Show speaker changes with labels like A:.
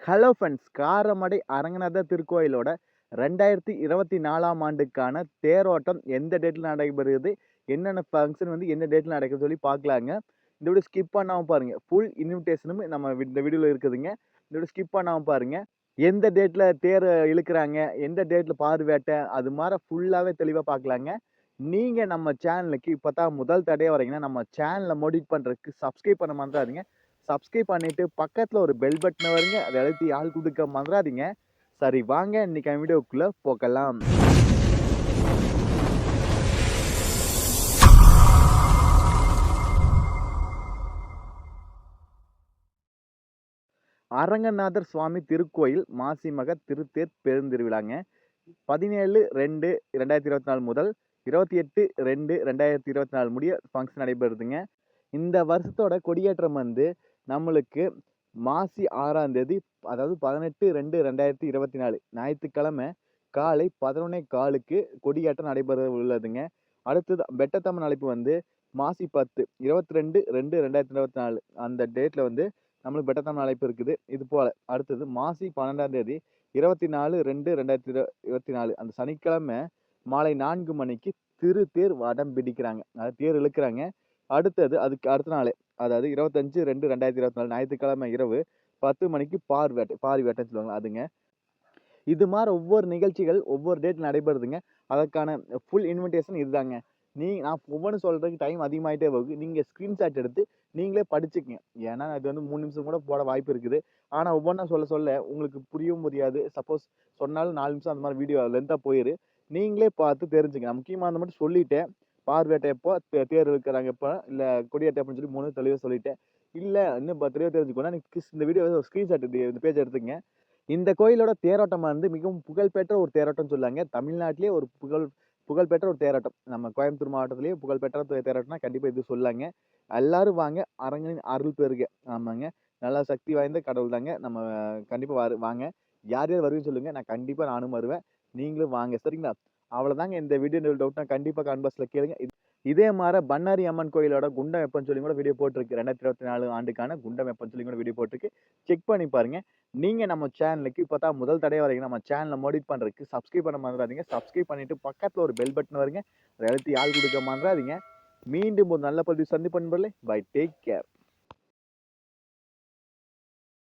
A: Hello friends Karamadai Aranganatha திருக்கோயிலோட ரெண்டாயிரத்தி இருபத்தி நாலாம் ஆண்டுக்கான தேரோட்டம் எந்த டேட்டில் நடைபெறுகிறது என்னென்ன ஃபங்க்ஷன் வந்து எந்த டேட்டில் நடக்குது சொல்லி பார்க்கலாங்க. இந்த வீடியோ ஸ்கிப் பண்ணாமல் பாருங்கள் ஃபுல் இன்விடேஷனும் நம்ம வி- இந்த வீடியோவில் இருக்குதுங்க. இந்த வீடியோ ஸ்கிப் பண்ணாமல் பாருங்கள் எந்த டேட்டில் தேர் இழுக்கிறாங்க? எந்த டேட்டில் பார்வேட்டை அது மாதிரி ஃபுல்லாகவே தெளிவாக பார்க்கலாங்க. நீங்கள் நம்ம சேனலுக்கு இப்போ தான் முதல் தடையாக வரீங்கன்னா நம்ம சேனலை மோடிட் பண்ணுறதுக்கு சப்ஸ்கிரைப் பண்ண மறந்துடாதீங்க. சப்ஸ்கிரைப் பண்ணிட்டு பக்கத்தில் ஒரு பெல் பட்டனை வருங்க. அதை அழுத்தி ஆள் கொடுக்க மறந்துடாதீங்க. சரி வாங்க. இன்னைக்கு வீடியோக்குள்ளே போகலாம். அரங்கநாதர் சுவாமி திருக்கோயில் மாசிமக திருத்தேர் பெருந்திருவிழாங்க. பதினேழு ரெண்டு ரெண்டாயிரத்தி இருபத்தி நாலு முதல் இருபத்தி எட்டு ரெண்டு ரெண்டாயிரத்தி இருபத்தி நாலு முடிய ஃபங்க்ஷன் நடைபெறுதுங்க. இந்த வருஷத்தோட கொடியேற்றம் வந்து நம்மளுக்கு மாசி ஆறாம் தேதி அதாவது பதினெட்டு ரெண்டு ரெண்டாயிரத்தி இருபத்தி நாலு ஞாயிற்றுக்கிழமை காலை பதினொன்னே காலுக்கு கொடியேற்றம் நடைபெற உள்ளதுங்க. அடுத்தது பெட்டத்தம்மன் அழைப்பு வந்து மாசி பத்து இருபத்தி ரெண்டு ரெண்டு ரெண்டாயிரத்தி இருபத்தி நாலு அந்த டேட்டில் வந்து நம்மளுக்கு பெட்டத்தம்மன் அழைப்பு இருக்குது. இது போல் அடுத்தது மாசி பன்னெண்டாம் தேதி இருபத்தி நாலு ரெண்டு ரெண்டாயிரத்தி இரு இருபத்தி நாலு அந்த சனிக்கிழமை மாலை நான்கு மணிக்கு திரு தேர் வடம் பிடிக்கிறாங்க. அதாவது தேர் இழுக்கிறாங்க. அடுத்தது அதுக்கு அடுத்த நாளே அதாவது இருபத்தஞ்சு ரெண்டு ரெண்டாயிரத்தி இருபத்தி நாலு ஞாயிற்றுக்கிழமை இரவு பத்து மணிக்கு பார் வேட்டை பாரி வேட்டைன்னு சொல்லுவாங்க அதுங்க. இது மாதிரி ஒவ்வொரு நிகழ்ச்சிகள் ஒவ்வொரு டேட் நடைபெறுதுங்க. அதற்கான ஃபுல் இன்விடேஷன் இதுதாங்க. நீ நான் ஒவ்வொன்று சொல்கிறதுக்கு டைம் அதிகமாகிட்டே போகுது. நீங்கள் ஸ்க்ரீன்ஷாட் எடுத்து நீங்களே படிச்சுக்கங்க. ஏன்னா இது வந்து மூணு நிமிஷம் கூட போட வாய்ப்பு இருக்குது. ஆனால் ஒவ்வொன்றா சொல்ல சொல்ல உங்களுக்கு புரியவும் புரியாது. சப்போஸ் சொன்னாலும் நாலு நிமிஷம் அந்த மாதிரி வீடியோ லென்த்தாக போயிரு. நீங்களே பார்த்து தெரிஞ்சுங்க நான் முக்கியமாக அந்த மட்டும் சொல்லிட்டேன். பார்வேட்டை எப்போ தேர் இருக்கிறாங்க எப்போ இல்லை கொடியேற்ற அப்படின்னு சொல்லி மூணு தெளிவாக சொல்லிட்டேன். இல்லை இன்னும் ப- தெளிவாக தெரிஞ்சுக்கோன்னா இந்த வீடியோ ஸ்க்ரீன்ஷாட் இந்த பேஜ் எடுத்துங்க இந்த கோயிலோட தேரோட்டமாக இருந்து மிகவும் புகழ்பெற்ற ஒரு தேரோட்டம் சொல்லுவாங்க. தமிழ்நாட்டிலே ஒரு புகழ் புகழ்பெற்ற ஒரு தேரோட்டம். நம்ம கோயம்புத்தூர் மாவட்டத்திலேயே புகழ்பெற்ற தே- தேரோட்டம்னா கண்டிப்பாக இது சொல்லாங்க எல்லாரும் வாங்க அரங்கனின் அருள் பெருக. ஆமாங்க. நல்லா சக்தி வாய்ந்த கடவுள் தாங்க. நம்ம கண்டிப்பாக வாங்க. யார் யார் வருவீங்கன்னு சொல்லுங்கள் நான் கண்டிப்பாக நானும் வருவேன். நீங்களும் வாங்க. சரிங்களா? அவ்வளோதாங்க இந்த வீடியோ டவுட்னா கண்டிப்பாக கான்பாஸில் கேளுங்க. இது- இதே மாதிரி பண்ணாரி அம்மன் கோயிலோட குண்டம் எப்பன்னு சொல்லி கூட வீடியோ போட்டிருக்கு. ரெண்டாயிரத்தி இருபத்தி நாலு ஆண்டுக்கான குண்டம் எப்பன்னு சொல்லி கூட வீடியோ போட்டிருக்கு. செக் பண்ணி பாருங்க. நீங்க நம்ம சேனலுக்கு இப்போ தான் முதல் தடவை வரைக்கும் நம்ம சேனலை மோடிட் பண்றதுக்கு சப்ஸ்கிரைப் பண்ண மறந்துடாதீங்க. சப்ஸ்கிரைப் பண்ணிட்டு பக்கத்தில் ஒரு பெல் பட்டன் வருங்க. அதை அழுத்தி ஆள் கொடுக்க மறந்துடாதீங்க. மீண்டும் ஒரு நல்ல பதிவு சந்திப்பன் பை டேக் கேர்